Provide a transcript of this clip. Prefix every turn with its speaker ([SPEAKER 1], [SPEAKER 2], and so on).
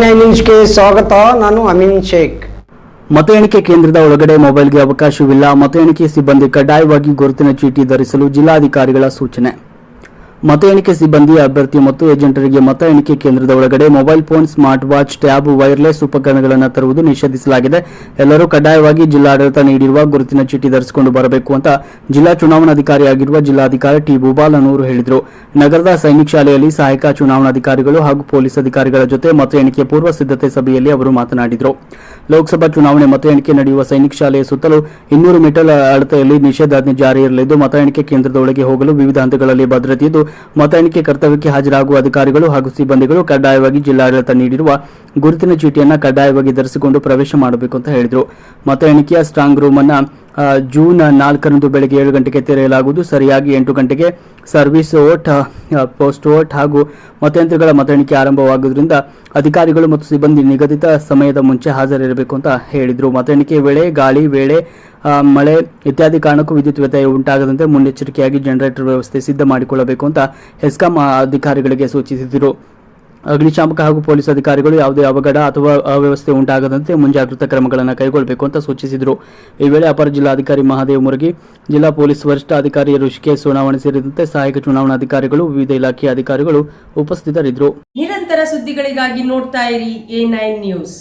[SPEAKER 1] Nine ಸ್ವಾಗತ. ನಾನು ಅಮೀನ್ ಶೇಖ್.
[SPEAKER 2] ಮತ ಎಣಿಕೆ ಕೇಂದ್ರದ ಒಳಗಡೆ ಮೊಬೈಲ್ಗೆ ಅವಕಾಶವಿಲ್ಲ. ಮತ ಎಣಿಕೆ ಸಿಬ್ಬಂದಿ ಕಡ್ಡಾಯವಾಗಿ ಗುರುತಿನ ಚೀಟಿ ಧರಿಸಲು ಜಿಲ್ಲಾಧಿಕಾರಿಗಳ ಸೂಚನೆ. ಮತ ಎಣಿಕೆ ಸಿಬ್ಬಂದಿ ಅಭ್ಯರ್ಥಿ ಮತ್ತು ಏಜೆಂಟರಿಗೆ ಮತ ಎಣಿಕೆ ಕೇಂದ್ರದ ಒಳಗಡೆ mobile phone, smart watch, tab, wireless ಉಪಕರಣಗಳನ್ನು ತರುವುದು ನಿಷೇಧಿಸಲಾಗಿದೆ. ಎಲ್ಲರೂ ಕಡ್ಡಾಯವಾಗಿ ಜಿಲ್ಲಾಡಳಿತ ನೀಡಿರುವ ಗುರುತಿನ ಚೀಟಿ ಧರಿಸಿಕೊಂಡು ಬರಬೇಕು ಅಂತ ಜಿಲ್ಲಾ ಚುನಾವಣಾಧಿಕಾರಿಯಾಗಿರುವ ಜಿಲ್ಲಾಧಿಕಾರಿ ಟಿ ಭೂಬಾಲನೂರು ಹೇಳಿದರು. ನಗರದ ಸೈನಿಕ್ ಶಾಲೆಯಲ್ಲಿ ಸಹಾಯಕ ಚುನಾವಣಾಧಿಕಾರಿಗಳು ಹಾಗೂ ಪೊಲೀಸ್ ಅಧಿಕಾರಿಗಳ ಜೊತೆ ಮತ ಎಣಿಕೆ ಪೂರ್ವ ಸಿದ್ಧತೆ ಸಭೆಯಲ್ಲಿ ಅವರು ಮಾತನಾಡಿದರು. ಲೋಕಸಭಾ ಚುನಾವಣೆ ಮತ ಎಣಿಕೆ ನಡೆಯುವ ಸೈನಿಕ್ ಶಾಲೆಯ ಸುತ್ತಲೂ ಇನ್ನೂರು ಮೀಟರ್ ಅಳತೆಯಲ್ಲಿ ನಿಷೇಧಾಜ್ಞೆ ಜಾರಿಯಿರಲಿದ್ದು ಮತ ಎಣಿಕೆ ಕೇಂದ್ರದ ಒಳಗೆ ಹೋಗಲು ವಿವಿಧ ಹಂತಗಳಲ್ಲಿ ಭದ್ರತೆ ಇದ್ದು ಮತ ಎಣಿಕೆ ಕರ್ತವ್ಯಕ್ಕೆ ಹಾಜರಾಗುವ ಅಧಿಕಾರಿಗಳು ಹಾಗೂ ಸಿಬ್ಬಂದಿಗಳು ಕಡ್ಡಾಯವಾಗಿ ಜಿಲ್ಲಾಡಳಿತ ನೀಡಿರುವ ಗುರುತಿನ ಚೀಟಿಯನ್ನು ಕಡ್ಡಾಯವಾಗಿ ಧರಿಸಿಕೊಂಡು ಪ್ರವೇಶ ಮಾಡಬೇಕು ಅಂತ ಹೇಳಿದರು. ಮತ ಎಣಿಕೆಯ ಸ್ಟ್ರಾಂಗ್ ರೂಮ್ ಅನ್ನು ಜೂನ್ ನಾಲ್ಕರಂದು ಬೆಳಗ್ಗೆ ಏಳು ಗಂಟೆಗೆ ತೆರೆಯಲಾಗುವುದು. ಸರಿಯಾಗಿ ಎಂಟು ಗಂಟೆಗೆ ಸರ್ವಿಸ್ ಓಟ್ ಪೋಸ್ಟ್ ಓಟ್ ಹಾಗೂ ಮತಯಂತ್ರಗಳ ಮತ ಎಣಿಕೆ ಆರಂಭವಾಗುವುದರಿಂದ ಅಧಿಕಾರಿಗಳು ಮತ್ತು ಸಿಬ್ಬಂದಿ ನಿಗದಿತ ಸಮಯದ ಮುಂಚೆ ಹಾಜರಿರಬೇಕು ಅಂತ ಹೇಳಿದರು. ಮತ ಎಣಿಕೆ ವೇಳೆ, ಗಾಳಿ ವೇಳೆ ಮಳೆ ಇತ್ಯಾದಿ ಕಾರಣಕ್ಕೂ ವಿದ್ಯುತ್ ವ್ಯತ್ಯಯ ಉಂಟಾಗದಂತೆ ಮುನ್ನೆಚ್ಚರಿಕೆಯಾಗಿ ಜನರೇಟರ್ ವ್ಯವಸ್ಥೆ ಸಿದ್ಧ ಮಾಡಿಕೊಳ್ಳಬೇಕು ಅಂತ ಹೆಸ್ಕಾಂ ಅಧಿಕಾರಿಗಳಿಗೆ ಸೂಚಿಸಿದರು. ಅಗ್ನಿಶಾಮಕ ಹಾಗೂ ಪೊಲೀಸ್ ಅಧಿಕಾರಿಗಳು ಯಾವುದೇ ಅವಘಡ ಅಥವಾ ಅವ್ಯವಸ್ಥೆ ಉಂಟಾಗದಂತೆ ಮುಂಜಾಗ್ರತಾ ಕ್ರಮಗಳನ್ನು ಕೈಗೊಳ್ಳಬೇಕು ಅಂತ ಸೂಚಿಸಿದರು. ಈ ವೇಳೆ ಅಪರ ಜಿಲ್ಲಾಧಿಕಾರಿ ಮಹಾದೇವ್ ಮುರುಗಿ, ಜಿಲ್ಲಾ ಪೊಲೀಸ್ ವರಿಷ್ಠಾಧಿಕಾರಿ ಋಷಿಕೇಶ್ ಚುನಾವಣೆ ಸೇರಿದಂತೆ ಸಹಾಯಕ ಚುನಾವಣಾಧಿಕಾರಿಗಳು ವಿವಿಧ ಇಲಾಖೆಯ ಅಧಿಕಾರಿಗಳು ಉಪಸ್ಥಿತರಿದ್ದರು.
[SPEAKER 3] ನಿರಂತರ ಸುದ್ದಿಗಳಿಗಾಗಿ ನೋಡ್ತಾ ಇರಿ ಎ ನೈನ್ ನ್ಯೂಸ್.